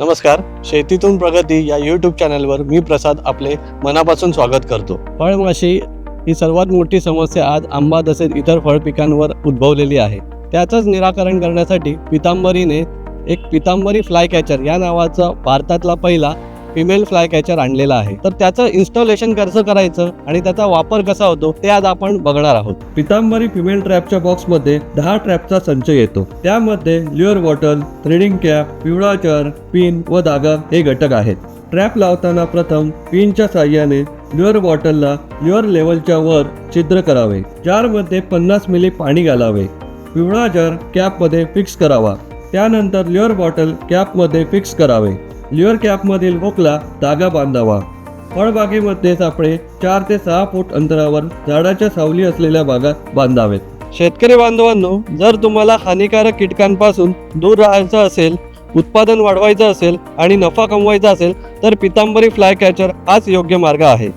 नमस्कार शेतीतून प्रगती या यूट्यूब चॅनलवर मी प्रसाद आपले मनापासून स्वागत करतो. फळमाशी ही सर्वात मोठी समस्या आज आंबा तसेच इतर फळ पिकांवर उद्भवलेली आहे. त्याचंच निराकरण करण्यासाठी पितांबरीने एक पितांबरी फ्लाय कॅचर या नावाचा भारतातला पहिला फिमेल फ्लाय कॅचर आणलेला आहे. तर त्याचं इन्स्टॉलेशन कसं करायचं आणि त्याचा वापर कसा होतो ते आज आपण बघणार आहोत. पितांबरी फिमेल ट्रॅपच्या बॉक्समध्ये दहा ट्रॅपचा संच येतो. त्यामध्ये ल्युअर बॉटल थ्रेडिंग कॅप पिवळा चर पिन व धागा हे घटक आहेत. ट्रॅप लावताना प्रथम पिनच्या साह्याने ल्युअर बॉटलला ल्युअर लेवलच्या वर छिद्र करावे जारमध्ये पन्नास मिली पाणी घालावे. पिवळा जार कॅपमध्ये फिक्स करावा. त्यानंतर ल्युअर बॉटल कॅपमध्ये फिक्स करावे. लिअर कॅपमधील हुकला धागा बांधावा. फळबागेमध्ये सापळे चार ते सहा फूट अंतरावर झाडाच्या सावली असलेल्या भागात बांधावेत. शेतकरी बांधवांनो जर तुम्हाला हानिकारक कीटकांपासून दूर राहायचं असेल उत्पादन वाढवायचं असेल आणि नफा कमवायचा असेल तर पितांबरी फ्लाय कॅचर हाच योग्य मार्ग आहे.